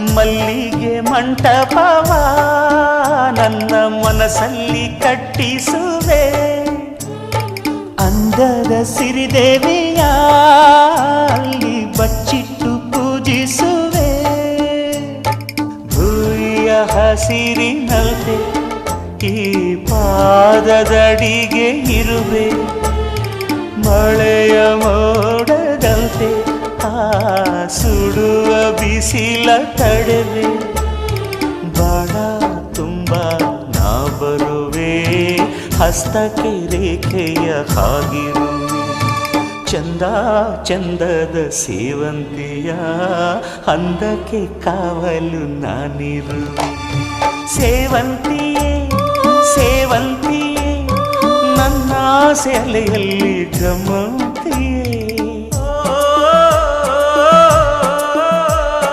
ಮಲ್ಲಿಗೆ ಮಂಟಪವ ನನ್ನ ಮನಸ್ಸಲ್ಲಿ ಕಟ್ಟಿಸುವೆ. ಅಂದದ ಸಿರಿದೇವಿಯ ಅಲ್ಲಿ ಬಚ್ಚಿಟ್ಟು ಪೂಜಿಸುವೆ. ಭೂಯ ಹಸಿರಿನಲ್ತೆ ಈ ಪಾದದಡಿಗೆ ಇರುವೆ. ಮಳೆಯ ಮೋಡದಂತೆ ಆ ಸುಡುವ ಬಿಸಿಲ ತಡೆವೆ ಬಾಳ ತುಂಬ ನಾ ಬರುವೆ ಹಸ್ತಕ್ಕೆ ರೇಖೆಯ ಹಾಗಿರುವೆ ಚಂದ ಚಂದದ ಸೇವಂತಿಯ ಅಂದಕ್ಕೆ ಕಾವಲು ನಾನಿರುವೆ ಸೇವಂತಿಯೇ ಸೇವಂತಿಯೇ ನನ್ನ ಸೆಲೆಯಲ್ಲಿ ಗಮ